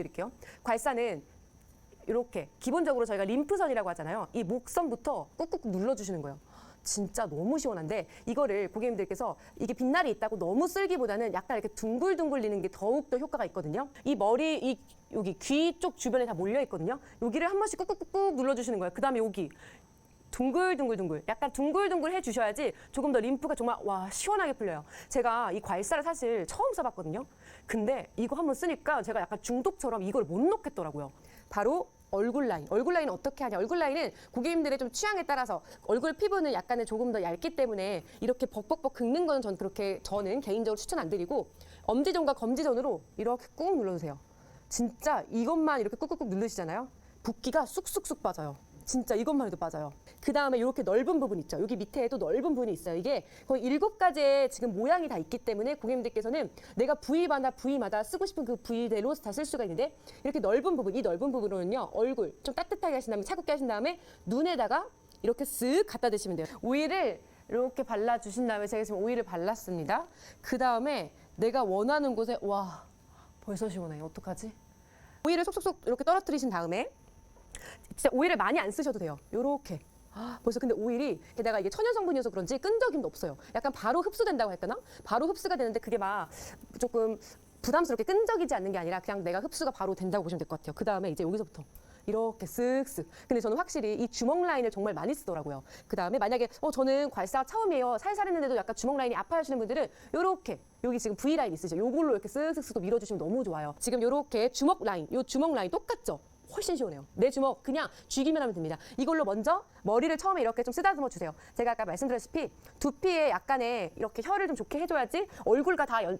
드릴게요. 괄사는 이렇게 기본적으로 저희가 림프선이라고 하잖아요. 이 목선부터 꾹꾹 눌러주시는 거예요. 진짜 너무 시원한데 이거를 고객님들께서 이게 빛날이 있다고 너무 쓸기보다는 약간 이렇게 둥글둥글리는 게 더욱 더 효과가 있거든요. 이 머리 이 여기 귀 쪽 주변에 다 몰려 있거든요. 여기를 한 번씩 꾹꾹꾹꾹 눌러주시는 거예요. 그 다음에 여기 둥글둥글둥글 약간 둥글둥글 해주셔야지 조금 더 림프가 정말 와 시원하게 풀려요. 제가 이 괄사를 사실 처음 써봤거든요. 근데 이거 한번 쓰니까 제가 약간 중독처럼 이걸 못 놓겠더라고요. 바로 얼굴 라인. 얼굴 라인은 어떻게 하냐? 얼굴 라인은 고객님들의 좀 취향에 따라서 얼굴 피부는 약간은 조금 더 얇기 때문에 이렇게 벅벅벅 긁는 거는 전 그렇게 저는 개인적으로 추천 안 드리고 엄지존과 검지존으로 이렇게 꾹 눌러주세요. 진짜 이것만 이렇게 꾹꾹꾹 누르시잖아요. 붓기가 쑥쑥쑥 빠져요. 진짜 이것만 해도 빠져요. 그 다음에 이렇게 넓은 부분 있죠. 여기 밑에도 넓은 부분이 있어요. 이게 거의 일곱 가지의 지금 모양이 다 있기 때문에 고객님들께서는 내가 부위마다 부위마다 쓰고 싶은 그 부위대로 다 쓸 수가 있는데 이렇게 넓은 부분, 이 넓은 부분으로는요 얼굴 좀 따뜻하게 하신 다음에 차갑게 하신 다음에 눈에다가 이렇게 쓱 갖다 대시면 돼요. 오일을 이렇게 발라주신 다음에 제가 지금 오일을 발랐습니다. 그 다음에 내가 원하는 곳에 와 벌써 시원해요. 어떡하지? 오일을 속속속 이렇게 떨어뜨리신 다음에 진짜 오일을 많이 안 쓰셔도 돼요. 요렇게. 아, 벌써 근데 오일이 게다가 이게 천연 성분이어서 그런지 끈적임도 없어요. 약간 바로 흡수된다고 할까나? 바로 흡수가 되는데 그게 막 조금 부담스럽게 끈적이지 않는 게 아니라 그냥 내가 흡수가 바로 된다고 보시면 될 것 같아요. 그 다음에 이제 여기서부터 이렇게 쓱쓱. 근데 저는 확실히 이 주먹 라인을 정말 많이 쓰더라고요. 그 다음에 만약에 어 저는 괄사 처음이에요. 살살 했는데도 약간 주먹 라인이 아파하시는 분들은 요렇게 여기 지금 V 라인 있으죠. 요걸로 이렇게 쓱쓱쓱 또 밀어주시면 너무 좋아요. 지금 요렇게 주먹 라인, 요 주먹 라인 똑같죠? 훨씬 시원해요. 내 주먹 그냥 쥐기만 하면 됩니다. 이걸로 먼저 머리를 처음에 이렇게 좀 쓰다듬어 주세요. 제가 아까 말씀드렸다시피 두피에 약간의 이렇게 혀를 좀 좋게 해줘야지 얼굴과 다 연,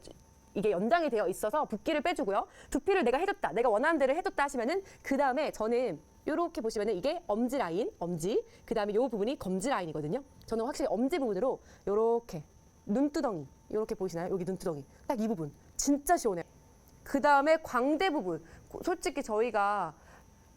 이게 연장이 되어 있어서 붓기를 빼주고요. 두피를 내가 해줬다, 내가 원하는 대로 해줬다 하시면은 그 다음에 저는 이렇게 보시면은 이게 엄지 라인, 엄지. 그 다음에 이 부분이 검지 라인이거든요. 저는 확실히 엄지 부분으로 이렇게 눈두덩이 이렇게 보이시나요? 여기 눈두덩이 딱 이 부분 진짜 시원해요. 그 다음에 광대 부분. 고- 솔직히 저희가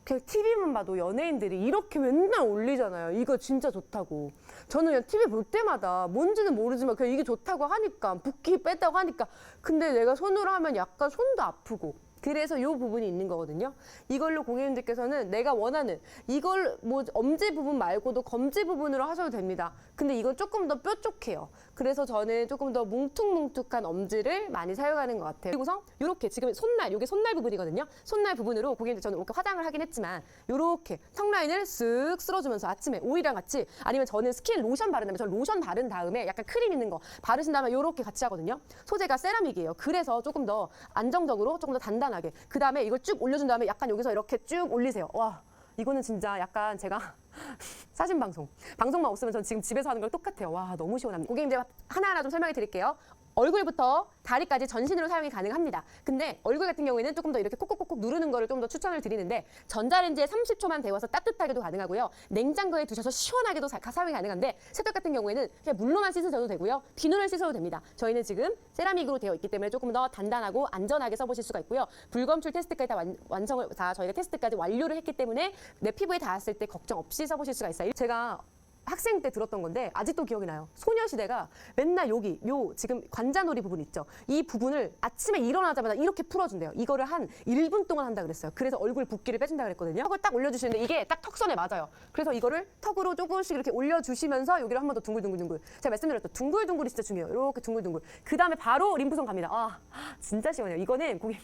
그냥 TV만 봐도 연예인들이 이렇게 맨날 올리잖아요. 이거 진짜 좋다고. 저는 그냥 TV 볼 때마다 뭔지는 모르지만 그냥 이게 좋다고 하니까 붓기 뺐다고 하니까 근데 내가 손으로 하면 약간 손도 아프고 그래서 이 부분이 있는 거거든요. 이걸로 고객님들께서는 내가 원하는 이걸 뭐 엄지 부분 말고도 검지 부분으로 하셔도 됩니다. 근데 이건 조금 더 뾰족해요. 그래서 저는 조금 더 뭉툭뭉툭한 엄지를 많이 사용하는 것 같아요. 그리고서 이렇게 지금 손날, 이게 손날 부분이거든요. 손날 부분으로 고객님들 저는 이렇게 화장을 하긴 했지만 이렇게 턱 라인을 쓱 쓸어주면서 아침에 오일이랑 같이 아니면 저는 스킨 로션 바른 다음에 저는 로션 바른 다음에 약간 크림 있는 거 바르신 다음에 이렇게 같이 하거든요. 소재가 세라믹이에요. 그래서 조금 더 안정적으로 조금 더 단단 하게 그 다음에 이걸 쭉 올려준 다음에 약간 여기서 이렇게 쭉 올리세요. 와 이거는 진짜 약간 제가 사진 방송 방송만 없으면 전 지금 집에서 하는 걸 똑같아요. 와 너무 시원합니다. 고객님들 하나하나 좀 설명해 드릴게요. 얼굴부터 다리까지 전신으로 사용이 가능합니다. 근데 얼굴 같은 경우에는 조금 더 이렇게 콕콕콕콕 누르는 거를 좀 더 추천을 드리는데 전자레인지에 30초만 데워서 따뜻하게도 가능하고요. 냉장고에 두셔서 시원하게도 사, 사용이 가능한데 세탁 같은 경우에는 그냥 물로만 씻으셔도 되고요. 비누를 씻어도 됩니다. 저희는 지금 세라믹으로 되어 있기 때문에 조금 더 단단하고 안전하게 써보실 수가 있고요. 불검출 테스트까지 다 완, 완성을 다 저희가 테스트까지 완료를 했기 때문에 내 피부에 닿았을 때 걱정 없이 써보실 수가 있어요. 제가 학생 때 들었던 건데 아직도 기억이 나요. 소녀시대가 맨날 여기 요 지금 관자놀이 부분 있죠. 이 부분을 아침에 일어나자마자 이렇게 풀어준대요. 이거를 한 1분 동안 한다 그랬어요. 그래서 얼굴 붓기를 빼준다 그랬거든요. 턱을 딱 올려주시는데 이게 딱 턱선에 맞아요. 그래서 이거를 턱으로 조금씩 이렇게 올려주시면서 여기를 한 번 더 둥글둥글둥글. 제가 말씀드렸죠. 둥글둥글이 진짜 중요해요. 이렇게 둥글둥글. 그 다음에 바로 림프선 갑니다. 아 진짜 시원해요. 이거는 고객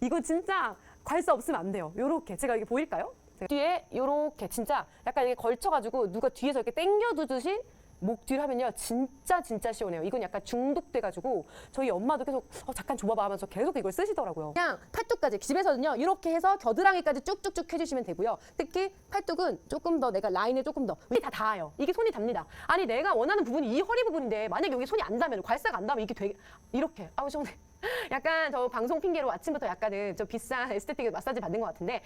이거 진짜 괄사 없으면 안 돼요. 요렇게 제가 이게 보일까요? 뒤에 요렇게 진짜 약간 이게 걸쳐가지고 누가 뒤에서 이렇게 당겨두듯이 목 뒤를 하면요 진짜 진짜 시원해요. 이건 약간 중독돼가지고 저희 엄마도 계속 어, 잠깐 줘봐봐 하면서 계속 이걸 쓰시더라고요. 그냥 팔뚝까지 집에서는요 이렇게 해서 겨드랑이까지 쭉쭉쭉 해주시면 되고요. 특히 팔뚝은 조금 더 내가 라인을 조금 더 이게 다 닿아요. 이게 손이 닿니다. 아니 내가 원하는 부분이 이 허리 부분인데 만약 여기 손이 안 닿으면 괄사가 안 닿으면 이게 되게 이렇게 아우 시원해. 약간 저 방송 핑계로 아침부터 약간은 좀 비싼 에스테틱 마사지 받는 것 같은데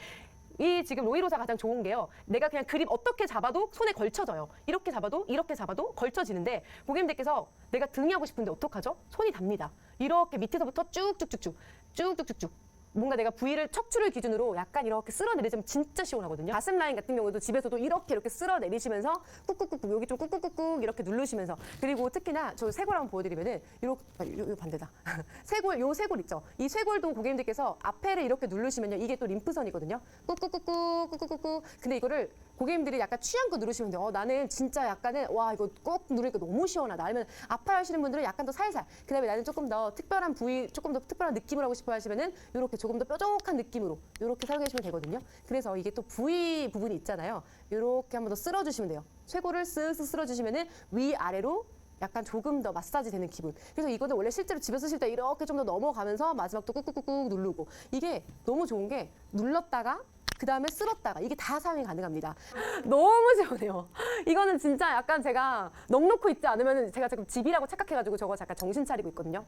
이 지금 로이로사 가장 좋은 게요. 내가 그냥 그립 어떻게 잡아도 손에 걸쳐져요. 이렇게 잡아도 이렇게 잡아도 걸쳐지는데 고객님들께서 내가 등이 하고 싶은데 어떡하죠? 손이 답니다. 이렇게 밑에서부터 쭉쭉쭉쭉 쭉쭉쭉쭉 뭔가 내가 부위를 척추를 기준으로 약간 이렇게 쓸어내리시면 진짜 시원하거든요. 가슴 라인 같은 경우도 집에서도 이렇게 이렇게 쓸어내리시면서 꾹꾹꾹꾹 여기 좀 꾹꾹꾹꾹 이렇게 누르시면서 그리고 특히나 저 쇄골 한번 보여드리면은 요렇게 아, 요, 요 반대다. 쇄골 요 쇄골 있죠. 이 쇄골도 고객님들께서 앞에를 이렇게 누르시면요 이게 또 림프선이거든요. 꾹꾹꾹꾹 꾹꾹꾹꾹. 근데 이거를 고객님들이 약간 거 누르시면 돼요. 어, 나는 진짜 약간은 와 이거 꼭 누르니까 너무 시원하다. 아니면 아파 하시는 분들은 약간 더 살살. 그다음에 나는 조금 더 특별한 부위, 조금 더 특별한 느낌을 하고 싶어 하시면은 이렇게 조금 더 뾰족한 느낌으로 이렇게 사용해 주시면 되거든요. 그래서 이게 또 부위 부분이 있잖아요. 이렇게 한번 더 쓸어주시면 돼요. 쇄골을 쓱쓱 쓸어주시면은 위 아래로 약간 조금 더 마사지 되는 기분. 그래서 이거는 원래 실제로 집에 쓰실 때 이렇게 좀 더 넘어가면서 마지막 또 꾹꾹꾹꾹 누르고 이게 너무 좋은 게 눌렀다가 그 다음에 쓸었다가 이게 다 사용이 가능합니다. 너무 시원해요. 이거는 진짜 약간 제가 넉넉히 있지 않으면 제가 지금 집이라고 착각해가지고 저거 잠깐 정신 차리고 있거든요.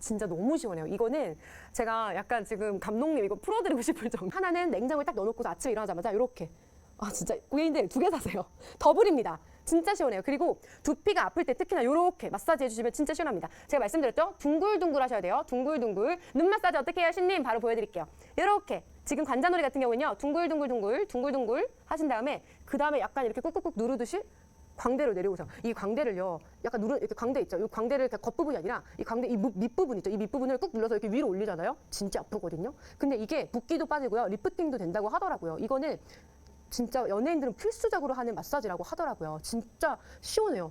진짜 너무 시원해요. 이거는 제가 약간 지금 감독님 이거 풀어드리고 싶을 정도. 하나는 냉장고에 딱 넣어놓고 아침에 일어나자마자 이렇게 아 진짜 고객님들 두 개 사세요. 더블입니다. 진짜 시원해요. 그리고 두피가 아플 때 특히나 이렇게 마사지 해주시면 진짜 시원합니다. 제가 말씀드렸죠? 둥글둥글 하셔야 돼요. 둥글둥글. 눈 마사지 어떻게 해요? 신님 바로 보여드릴게요. 이렇게 지금 관자놀이 같은 경우는요. 둥글둥글둥글 둥글둥글 하신 다음에 그 다음에 약간 이렇게 꾹꾹꾹 누르듯이 광대로 내려오세요. 이 광대를요, 약간 누르 이렇게 광대 있죠. 이 광대를 겉부분이 아니라 이 광대 이 밑- 밑부분 있죠. 이 밑부분을 꾹 눌러서 이렇게 위로 올리잖아요. 진짜 아프거든요. 근데 이게 붓기도 빠지고요, 리프팅도 된다고 하더라고요. 이거는 진짜 연예인들은 필수적으로 하는 마사지라고 하더라고요. 진짜 시원해요.